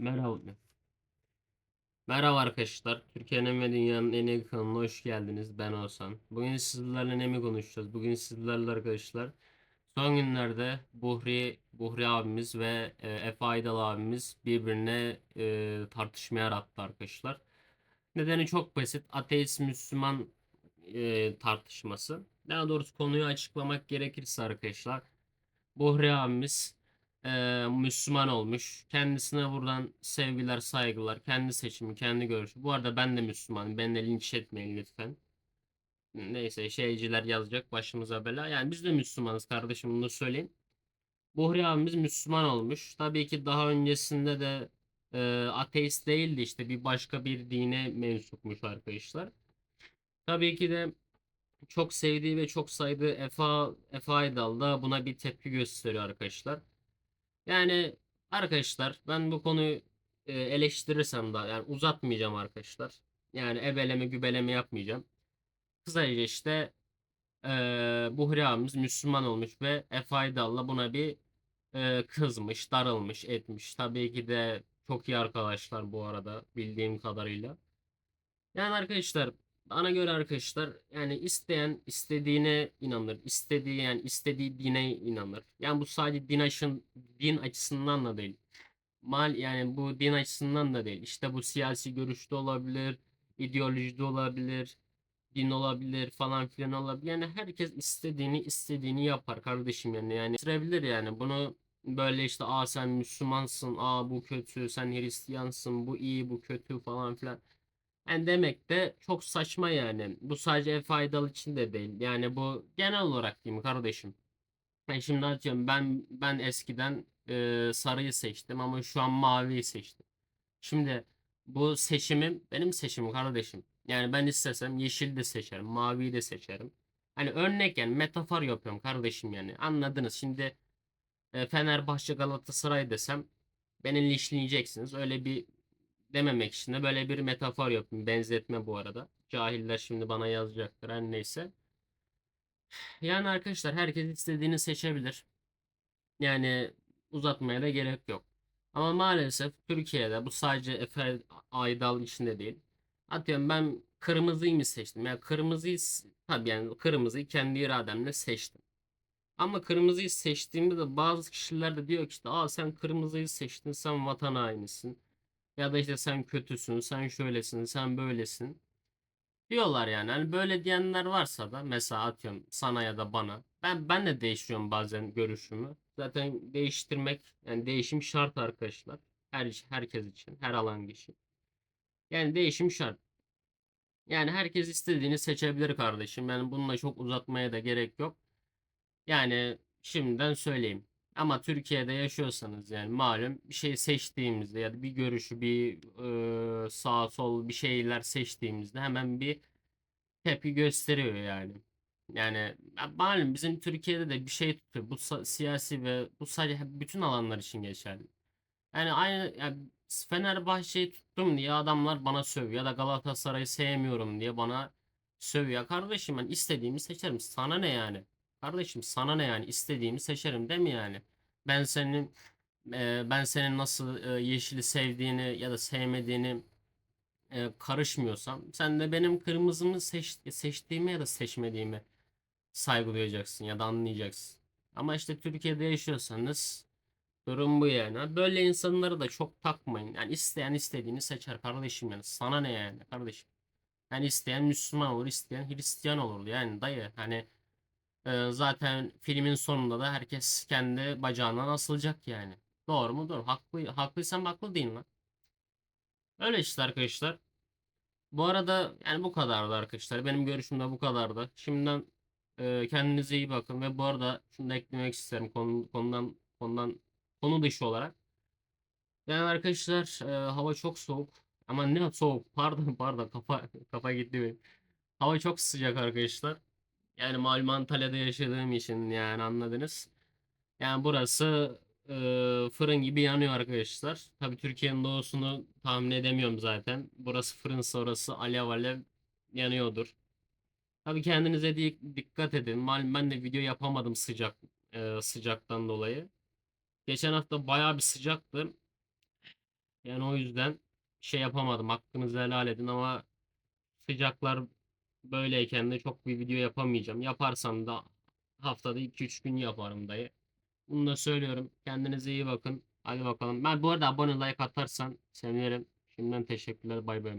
Merhaba. Merhaba arkadaşlar. Türkiye'nin ve dünyanın en iyi kanalına hoş geldiniz. Ben Oğuzhan. Bugün sizlerle ne mi konuşacağız? Bugün sizlerle arkadaşlar son günlerde Buhri Buhri abimiz ve e, Efe Aydal abimiz birbirine e, tartışmaya yarattı arkadaşlar. Nedeni çok basit. Ateist Müslüman e, tartışması. Daha doğrusu konuyu açıklamak gerekirse arkadaşlar Buhri abimiz eee, Müslüman olmuş. Kendisine buradan sevgiler, saygılar. Kendi seçimi, kendi görüşü. Bu arada ben de Müslümanım. Beni de linç etmeyin lütfen. Neyse şeyciler yazacak başımıza bela. Yani biz de Müslümanız kardeşim bunu söyleyeyim. Buhri abimiz Müslüman olmuş. Tabii ki daha öncesinde de eee, ateist değildi işte bir başka bir dine mensupmuş arkadaşlar. Tabii ki de çok sevdiği ve çok saydığı Efe, Efe Aydal da buna bir tepki gösteriyor arkadaşlar. Yani arkadaşlar ben bu konuyu eleştirirsem da yani uzatmayacağım arkadaşlar. Yani ebeleme gübeleme yapmayacağım. Kısaca işte e, Buhri abimiz Müslüman olmuş ve Efe Aydal'la buna bir e, kızmış, darılmış, etmiş. Tabii ki de çok iyi arkadaşlar bu arada bildiğim kadarıyla. Yani arkadaşlar bana göre arkadaşlar yani isteyen istediğine inanır. istediği yani istediği dine inanır. Yani bu sadece din, açın, din açısından da değil. Mal yani bu din açısından da değil. İşte bu siyasi görüşte olabilir, ideolojide olabilir, din olabilir falan filan olabilir. Yani herkes istediğini istediğini yapar kardeşim yani. Yani bitirebilir yani. Bunu böyle işte aa sen Müslümansın, aa bu kötü, sen Hristiyansın, bu iyi, bu kötü falan filan. Yani demek de çok saçma yani. Bu sadece faydalı için de değil. Yani bu genel olarak diyeyim kardeşim. Yani şimdi atıyorum ben ben eskiden e, sarıyı seçtim ama şu an maviyi seçtim. Şimdi bu seçimim benim seçimim kardeşim. Yani ben istesem yeşil de seçerim, maviyi de seçerim. Hani örnek yani metafor yapıyorum kardeşim yani. Anladınız. Şimdi e, Fenerbahçe Galatasaray desem beni linçleyeceksiniz. Öyle bir dememek için de böyle bir metafor yapayım. Benzetme bu arada. Cahiller şimdi bana yazacaktır. Her neyse. Yani arkadaşlar herkes istediğini seçebilir. Yani uzatmaya da gerek yok. Ama maalesef Türkiye'de bu sadece Efe Aydal içinde değil. Atıyorum ben kırmızıyı mı seçtim? Yani kırmızıyı tabii yani kırmızıyı kendi irademle seçtim. Ama kırmızıyı seçtiğimde de bazı kişiler de diyor ki işte Aa, sen kırmızıyı seçtin sen vatan hainisin. Ya da işte sen kötüsün, sen şöylesin, sen böylesin. Diyorlar yani. Hani böyle diyenler varsa da mesela atıyorum sana ya da bana. Ben ben de değiştiriyorum bazen görüşümü. Zaten değiştirmek yani değişim şart arkadaşlar. Her herkes için, her alan kişi. Yani değişim şart. Yani herkes istediğini seçebilir kardeşim. Yani bununla çok uzatmaya da gerek yok. Yani şimdiden söyleyeyim. Ama Türkiye'de yaşıyorsanız yani malum bir şey seçtiğimizde ya da bir görüşü bir e, sağ sol bir şeyler seçtiğimizde hemen bir tepki gösteriyor yani. Yani ya malum bizim Türkiye'de de bir şey tutuyor. Bu siyasi ve bu sadece bütün alanlar için geçerli. Yani aynı yani Fenerbahçe'yi tuttum diye adamlar bana sövüyor ya da Galatasaray'ı sevmiyorum diye bana sövüyor. Kardeşim ben istediğimi seçerim. Sana ne yani? Kardeşim sana ne yani? İstediğimi seçerim değil mi yani? Ben senin e, ben senin nasıl e, yeşili sevdiğini ya da sevmediğini e, karışmıyorsam sen de benim kırmızımı seç, seçtiğimi ya da seçmediğimi saygı duyacaksın ya da anlayacaksın. Ama işte Türkiye'de yaşıyorsanız Durum bu yani. Böyle insanları da çok takmayın. Yani isteyen istediğini seçer kardeşim yani. Sana ne yani kardeşim? Yani isteyen Müslüman olur, isteyen Hristiyan olur. Yani dayı hani zaten filmin sonunda da herkes kendi bacağından asılacak yani. Doğru mu? Doğru. Haklı, haklıysam haklı değil lan. Öyle işte arkadaşlar. Bu arada yani bu kadardı arkadaşlar. Benim görüşüm de bu kadardı. Şimdiden e, kendinize iyi bakın ve bu arada şunu da eklemek isterim konu, konudan konudan konu dışı olarak. Yani arkadaşlar e, hava çok soğuk. Ama ne soğuk? Pardon pardon kafa kafa gitti benim. Hava çok sıcak arkadaşlar. Yani malum Antalya'da yaşadığım için yani anladınız. Yani burası e, fırın gibi yanıyor arkadaşlar. Tabii Türkiye'nin doğusunu tahmin edemiyorum zaten. Burası fırınsa orası alev alev yanıyordur. Tabii kendinize di- dikkat edin. Malum ben de video yapamadım sıcak e, sıcaktan dolayı. Geçen hafta bayağı bir sıcaktı. Yani o yüzden şey yapamadım. Hakkınızı helal edin ama sıcaklar böyleyken de çok bir video yapamayacağım. Yaparsam da haftada 2-3 gün yaparım dayı. Bunu da söylüyorum. Kendinize iyi bakın. Hadi bakalım. Ben bu arada abone like atarsan sevinirim. Şimdiden teşekkürler. Bay bay.